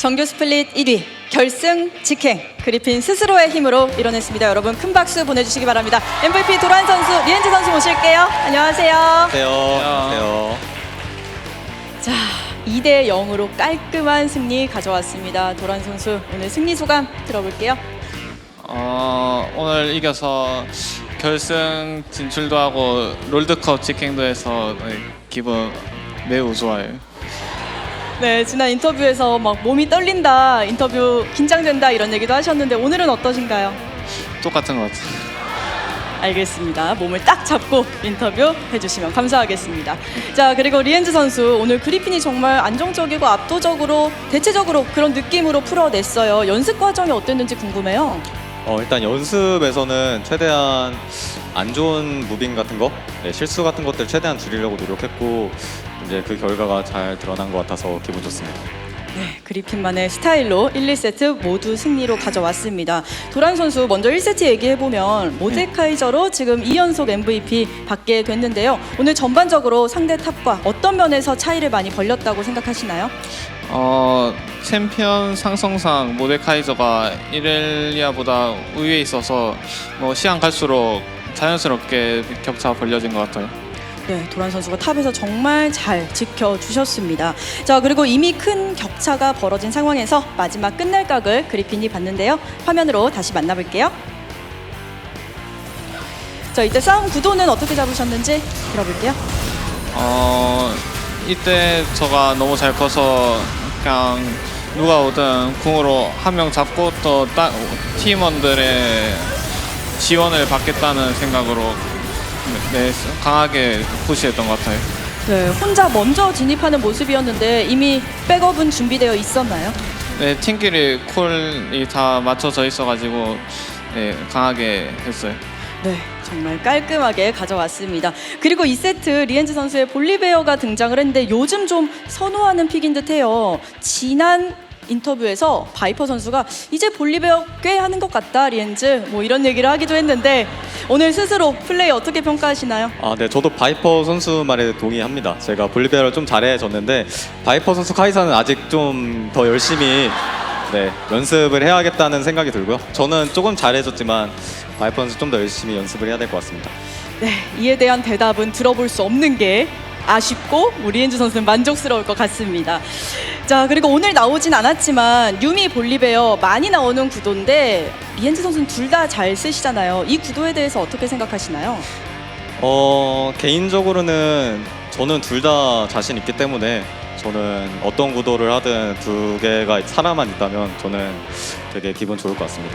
정규 스플릿 1위 결승 직행 그리핀 스스로의 힘으로 이뤄냈습니다. 여러분 큰 박수 보내주시기 바랍니다. MVP 도란 선수, 리엔즈 선수 모실게요. 안녕하세요. 안녕하세요. 자, 2대 0으로 깔끔한 승리 가져왔습니다. 도란 선수 오늘 승리 소감 들어볼게요. 어, 오늘 이겨서 결승 진출도 하고 롤드컵 직행도 해서 네, 기분 매우 좋아요. 네, 지난 인터뷰에서 막 몸이 떨린다, 인터뷰 긴장된다 이런 얘기도 하셨는데 오늘은 어떠신가요? 똑같은 것 같아요. 알겠습니다. 몸을 딱 잡고 인터뷰 해주시면 감사하겠습니다. 자, 그리고 리엔즈 선수 오늘 그리핀이 정말 안정적이고 압도적으로 대체적으로 그런 느낌으로 풀어냈어요. 연습 과정이 어땠는지 궁금해요. 어, 일단 연습에서는 최대한 안 좋은 무빙 같은 거, 네, 실수 같은 것들 최대한 줄이려고 노력했고 이제 그 결과가 잘 드러난 것 같아서 기분 좋습니다. 네, 그리핀만의 스타일로 1, 2세트 모두 승리로 가져왔습니다. 도란 선수 먼저 1세트 얘기해보면 모데카이저로 지금 2연속 MVP 받게 됐는데요. 오늘 전반적으로 상대 탑과 어떤 면에서 차이를 많이 벌렸다고 생각하시나요? 어, 챔피언 상성상 모데카이저가 이렐리아보다 우위에 있어서 뭐 시간 갈수록 자연스럽게 격차 벌려진 것 같아요. 네, 도란 선수가 탑에서 정말 잘 지켜주셨습니다. 자, 그리고 이미 큰 격차가 벌어진 상황에서 마지막 끝날 각을 그리핀이 봤는데요. 화면으로 다시 만나볼게요. 자, 이때 싸움 구도는 어떻게 잡으셨는지 들어볼게요. 어, 이때 저가 너무 잘 커서 그냥 누가 오든 궁으로 한 명 잡고 또 따, 팀원들의 지원을 받겠다는 생각으로 네, 강하게 푸시했던 것 같아요. 네, 혼자 먼저 진입하는 모습이었는데 이미 백업은 준비되어 있었나요? 네, 팀끼리 콜이 다 맞춰져 있어가지고 네, 강하게 했어요. 네, 정말 깔끔하게 가져왔습니다. 그리고 2세트 리엔즈 선수의 볼리베어가 등장을 했는데 요즘 좀 선호하는 픽인 듯해요. 지난 인터뷰에서 바이퍼 선수가 이제 볼리베어 꽤 하는 것 같다 리엔즈 뭐 이런 얘기를 하기도 했는데 오늘 스스로 플레이 어떻게 평가하시나요? 아, 네, 저도 바이퍼 선수 말에 동의합니다. 제가 볼리베어를 좀 잘해졌는데 바이퍼 선수 카이사는 아직 좀 더 열심히 네, 연습을 해야겠다는 생각이 들고요. 저는 조금 잘해졌지만 바이퍼 선수 좀 더 열심히 연습을 해야 될 것 같습니다. 네, 이에 대한 대답은 들어볼 수 없는 게 아쉽고 우리 엔즈 선수는 만족스러울 것 같습니다. 자, 그리고 오늘 나오진 않았지만 유미 볼리베어 많이 나오는 구도인데 리엔즈 선수는 둘 다 잘 쓰시잖아요. 이 구도에 대해서 어떻게 생각하시나요? 어, 개인적으로는 저는 둘 다 자신 있기 때문에 저는 어떤 구도를 하든 두 개가 살아만 있다면 저는 되게 기분 좋을 것 같습니다.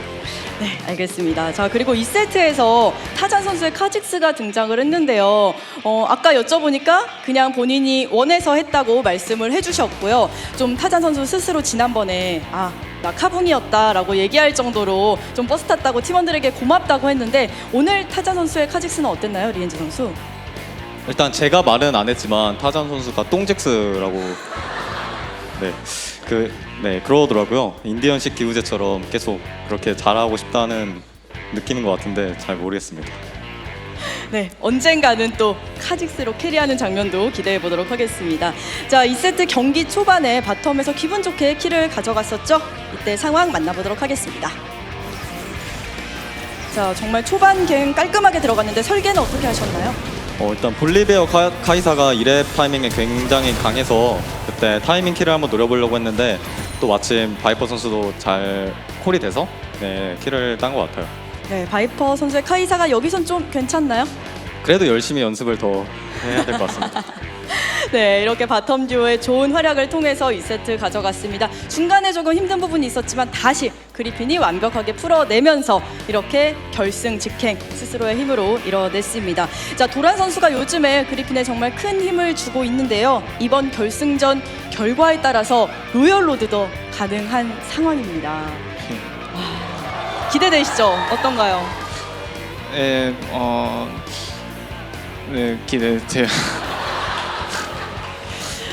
네, 알겠습니다. 자, 그리고 2세트에서 타잔 선수의 카직스가 등장을 했는데요. 어, 아까 여쭤보니까 그냥 본인이 원해서 했다고 말씀을 해주셨고요. 좀 타잔 선수 스스로 지난번에 아, 나 카붕이었다라고 얘기할 정도로 좀 버스 탔다고 팀원들에게 고맙다고 했는데 오늘 타잔 선수의 카직스는 어땠나요, 리엔즈 선수? 일단 제가 말은 안 했지만 타잔 선수가 똥잭스라고 네. 그, 네, 그러더라고요. 인디언식 기우제처럼 계속 그렇게 잘하고 싶다는 느끼는 것 같은데 잘 모르겠습니다. 네, 언젠가는 또 카직스로 캐리하는 장면도 기대해 보도록 하겠습니다. 자, 2세트 경기 초반에 바텀에서 기분 좋게 키를 가져갔었죠. 이때 상황 만나보도록 하겠습니다. 자, 정말 초반 갱 깔끔하게 들어갔는데 설계는 어떻게 하셨나요? 어, 일단 볼리베어 카, 카이사가 1회 타이밍에 굉장히 강해서 그때 타이밍 킬을 한번 노려보려고 했는데 또 마침 바이퍼 선수도 잘 콜이 돼서 네, 킬을 딴것 같아요. 네, 바이퍼 선수의 카이사가 여기선 좀 괜찮나요? 그래도 열심히 연습을 더 해야 될 것 같습니다. 네, 이렇게 바텀 듀오의 좋은 활약을 통해서 2세트 가져갔습니다. 중간에 조금 힘든 부분이 있었지만 다시 그리핀이 완벽하게 풀어내면서 이렇게 결승 직행 스스로의 힘으로 이뤄냈습니다. 자, 도란 선수가 요즘에 그리핀에 정말 큰 힘을 주고 있는데요. 이번 결승전 결과에 따라서 로열 로드도 가능한 상황입니다. 와, 기대되시죠? 어떤가요? 네, 어, 네 기대돼요.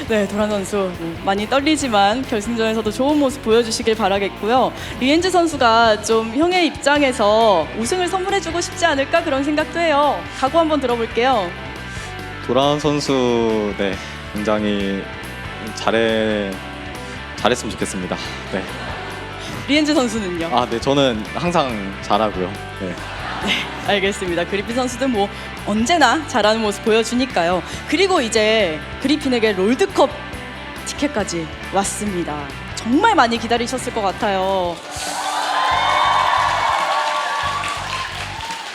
네, 도란 선수 많이 떨리지만 결승전에서도 좋은 모습 보여주시길 바라겠고요. 리엔즈 선수가 좀 형의 입장에서 우승을 선물해주고 싶지 않을까 그런 생각도 해요. 각오 한번 들어볼게요. 도란 선수 네, 굉장히 잘해 잘했으면 좋겠습니다. 네. 리엔즈 선수는요? 아, 네. 저는 항상 잘하고요. 네. 알겠습니다. 그리핀 선수도 뭐 언제나 잘하는 모습 보여주니까요. 그리고 이제 그리핀에게 롤드컵 티켓까지 왔습니다. 정말 많이 기다리셨을 것 같아요.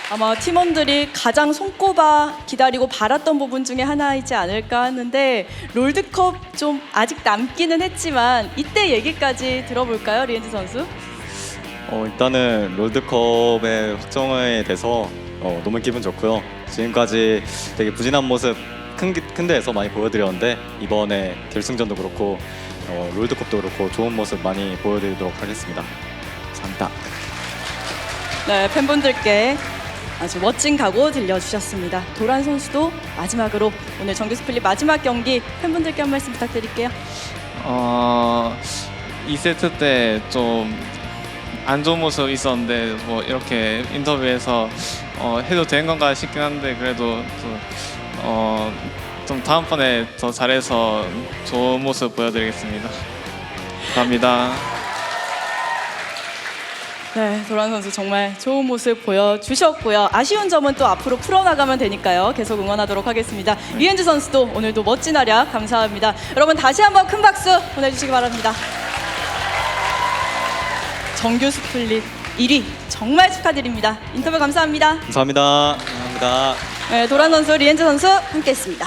아마 팀원들이 가장 손꼽아 기다리고 바랐던 부분 중에 하나이지 않을까 하는데 롤드컵 좀 아직 남기는 했지만 이때 얘기까지 들어볼까요, 리엔즈 선수? 어, 일단은 롤드컵의 확정에 대해서 어, 너무 기분 좋고요. 지금까지 되게 부진한 모습 큰, 기- 큰 데에서 많이 보여드렸는데 이번에 결승전도 그렇고 어, 롤드컵도 그렇고 좋은 모습 많이 보여드리도록 하겠습니다. 감사합니다. 네, 팬분들께 아주 멋진 각오 들려주셨습니다. 도란 선수도 마지막으로 오늘 정규 스플릿 마지막 경기 팬분들께 한 말씀 부탁드릴게요. 어, 2세트 때 좀 안 좋은 모습 있었는데 뭐 이렇게 인터뷰에서 어, 해도 되는 건가 싶긴 한데 그래도 좀, 어, 좀 다음번에 더 잘해서 좋은 모습 보여드리겠습니다. 감사합니다. 네, 도란 선수 정말 좋은 모습 보여주셨고요. 아쉬운 점은 또 앞으로 풀어나가면 되니까요. 계속 응원하도록 하겠습니다. 리엔즈 선수도 오늘도 멋진 활약 감사합니다. 여러분 다시 한번 큰 박수 보내주시기 바랍니다. 정규 스플릿 1위 정말 축하드립니다. 인터뷰 감사합니다. 감사합니다. 감사합니다. 네, 도란 선수, 리엔즈 선수 함께했습니다.